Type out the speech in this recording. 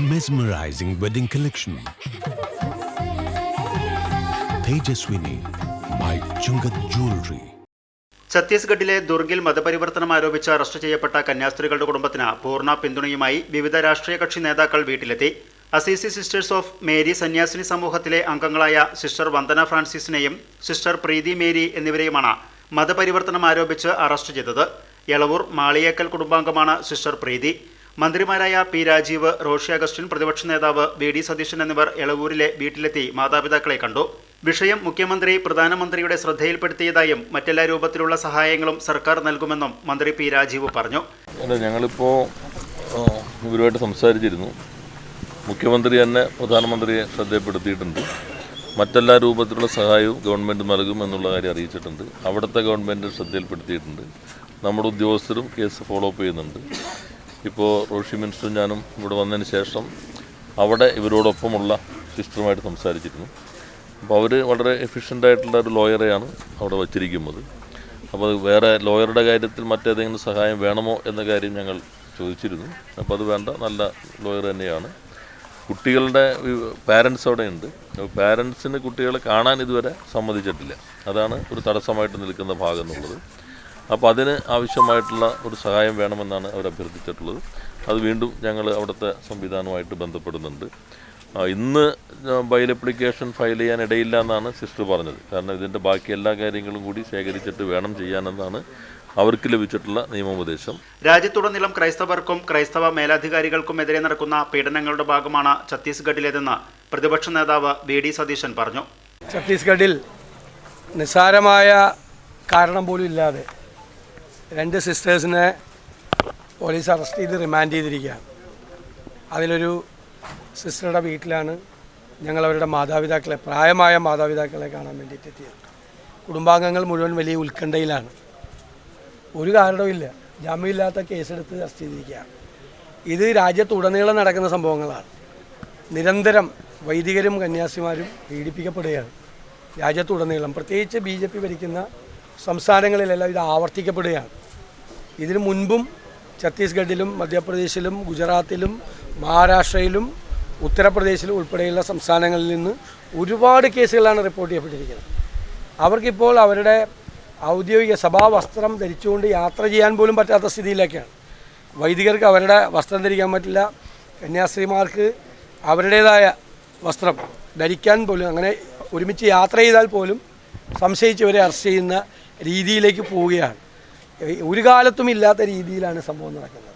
mesmerizing wedding collection. Tejaswini by Chungat Jewelry. ഛത്തീസ്ഗഡിലെ ദുർഗിൽ മതപരിവർത്തനം ആരോപിച്ച് അറസ്റ്റ് ചെയ്യപ്പെട്ട കന്യാസ്ത്രീകളുടെ കുടുംബത്തിന് പൂർണ പിന്തുണയുമായി വിവിധ രാഷ്ട്രീയ കക്ഷി നേതാക്കൾ വീട്ടിലെത്തി അസീസി സിസ്റ്റേഴ്സ് ഓഫ് മേരി സന്യാസിനി സമൂഹത്തിലെ അംഗങ്ങളായ സിസ്റ്റർ വന്ദന ഫ്രാൻസിസിനെയും സിസ്റ്റർ പ്രീതി മേരി എന്നിവരെയുമാണ് മതപരിവർത്തനം ആരോപിച്ച് അറസ്റ്റ് ചെയ്തത് എളവൂർ മാളിയേക്കൽ കുടുംബാംഗമാണ് സിസ്റ്റർ പ്രീതി മന്ത്രിമാരായ പി രാജീവ് റോഷി അഗസ്റ്റിൻ പ്രതിപക്ഷ നേതാവ് വി ഡി സതീശൻ എന്നിവർ എളവൂരിലെ വീട്ടിലെത്തി മാതാപിതാക്കളെ കണ്ടു. വിഷയം മുഖ്യമന്ത്രി പ്രധാനമന്ത്രിയുടെ ശ്രദ്ധയിൽപ്പെടുത്തിയതായും മറ്റെല്ലാ രൂപത്തിലുള്ള സഹായങ്ങളും സർക്കാർ നൽകുമെന്നും മന്ത്രി പി രാജീവ് പറഞ്ഞു. ഞങ്ങളിപ്പോൾ ഇവരുമായിട്ട് സംസാരിച്ചിരുന്നു. മുഖ്യമന്ത്രി തന്നെ പ്രധാനമന്ത്രിയെ ശ്രദ്ധപ്പെടുത്തിയിട്ടുണ്ട് മറ്റെല്ലാ രൂപത്തിലുള്ള സഹായവും ഗവൺമെന്റ് നൽകും എന്നുള്ള കാര്യം അറിയിച്ചിട്ടുണ്ട്. അവിടുത്തെ ഗവൺമെന്റ് ശ്രദ്ധയിൽപ്പെടുത്തിയിട്ടുണ്ട്. നമ്മുടെ ഉദ്യോഗസ്ഥരും കേസ് ഫോളോ അപ്പ് ചെയ്യുന്നുണ്ട്. ഇപ്പോൾ റോഷി മിനിസ്റ്ററും ഞാനും ഇവിടെ വന്നതിന് ശേഷം അവിടെ ഇവരോടൊപ്പമുള്ള സിസ്റ്ററുമായിട്ട് സംസാരിച്ചിരുന്നു. അപ്പോൾ അവർ വളരെ എഫിഷ്യന്റ് ആയിട്ടുള്ള ഒരു ലോയറെയാണ് അവിടെ വച്ചിരിക്കുന്നത്. അപ്പോൾ വേറെ ലോയറുടെ കാര്യത്തിൽ മറ്റേതെങ്കിലും സഹായം വേണമോ എന്ന കാര്യം ഞങ്ങൾ ചോദിച്ചിരുന്നു. അപ്പോൾ അത് വേണ്ട നല്ല ലോയർ തന്നെയാണ്. കുട്ടികളുടെ പാരൻസ് അവിടെ ഉണ്ട് പാരൻസിന് കുട്ടികളെ കാണാൻ ഇതുവരെ സമ്മതിച്ചിട്ടില്ല. അതാണ് ഒരു തടസ്സമായിട്ട് നിൽക്കുന്ന ഭാഗം എന്നുള്ളത്. അപ്പോൾ അതിന് ആവശ്യമായിട്ടുള്ള ഒരു സഹായം വേണമെന്നാണ് അവർ അഭ്യർത്ഥിച്ചിട്ടുള്ളത്. അത് വീണ്ടും ഞങ്ങൾ അവിടുത്തെ സംവിധാനവുമായിട്ട് ബന്ധപ്പെടുന്നുണ്ട്. ഇന്ന് ബൈൽ അപ്ലിക്കേഷൻ ഫയൽ ചെയ്യാൻ ഇടയില്ല എന്നാണ് സിസ്റ്റർ പറഞ്ഞത്. കാരണം ഇതിന്റെ ബാക്കി എല്ലാ കാര്യങ്ങളും കൂടി ശേഖരിച്ചിട്ട് വേണം ചെയ്യാനെന്നാണ് അവർക്ക് ലഭിച്ചിട്ടുള്ള നിയമോപദേശം. രാജ്യത്തുടനീളം ക്രൈസ്തവർക്കും ക്രൈസ്തവ മേലധികാരികൾക്കും എതിരെ നടക്കുന്ന പീഡനങ്ങളുടെ ഭാഗമാണ് ഛത്തീസ്ഗഡിലേതെന്ന് പ്രതിപക്ഷ നേതാവ് വി ഡി സതീശൻ പറഞ്ഞു. ഛത്തീസ്ഗഡിൽ നിസ്സാരമായ കാരണം പോലും ഇല്ലാതെ രണ്ട് സിസ്റ്റേഴ്സിനെ പോലീസ് അറസ്റ്റ് ചെയ്ത് റിമാൻഡ് ചെയ്തിരിക്കുകയാണ്. അതിലൊരു സിസ്റ്ററുടെ വീട്ടിലാണ് ഞങ്ങൾ അവരുടെ മാതാപിതാക്കളെ പ്രായമായ മാതാപിതാക്കളെ കാണാൻ വേണ്ടിയിട്ട് എത്തിയത്. കുടുംബാംഗങ്ങൾ മുഴുവൻ വലിയ ഉത്കണ്ഠയിലാണ്. ഒരു കാരണവുമില്ല ജാമ്യമില്ലാത്ത കേസെടുത്ത് അറസ്റ്റ് ചെയ്തിരിക്കുകയാണ്. ഇത് രാജ്യത്തുടനീളം നടക്കുന്ന സംഭവങ്ങളാണ്. നിരന്തരം വൈദികരും കന്യാസിമാരും പീഡിപ്പിക്കപ്പെടുകയാണ്. രാജ്യത്തുടനീളം പ്രത്യേകിച്ച് ബി ജെ പി ഭരിക്കുന്ന സംസ്ഥാനങ്ങളിലെല്ലാം ഇത് ആവർത്തിക്കപ്പെടുകയാണ്. ഇതിനു മുൻപും ഛത്തീസ്ഗഡിലും മധ്യപ്രദേശിലും ഗുജറാത്തിലും മഹാരാഷ്ട്രയിലും ഉത്തർപ്രദേശിലും ഉൾപ്പെടെയുള്ള സംസ്ഥാനങ്ങളിൽ നിന്ന് ഒരുപാട് കേസുകളാണ് റിപ്പോർട്ട് ചെയ്യപ്പെട്ടിരിക്കുന്നത്. അവർക്കിപ്പോൾ അവരുടെ ഔദ്യോഗിക സഭാ വസ്ത്രം ധരിച്ചുകൊണ്ട് യാത്ര ചെയ്യാൻ പോലും പറ്റാത്ത സ്ഥിതിയിലേക്കാണ് വൈദികർക്ക് അവരുടെ വസ്ത്രം ധരിക്കാൻ പറ്റില്ല. കന്യാസ്ത്രീമാർക്ക് അവരുടേതായ വസ്ത്രം ധരിക്കാൻ പോലും അങ്ങനെ ഒരുമിച്ച് യാത്ര ചെയ്താൽ പോലും സംശയിച്ചവരെ അറസ്റ്റ് ചെയ്യുന്ന രീതിയിലേക്ക് പോവുകയാണ്. ഒരു കാലത്തും ഇല്ലാത്ത രീതിയിലാണ് സംഭവം നടക്കുന്നത്.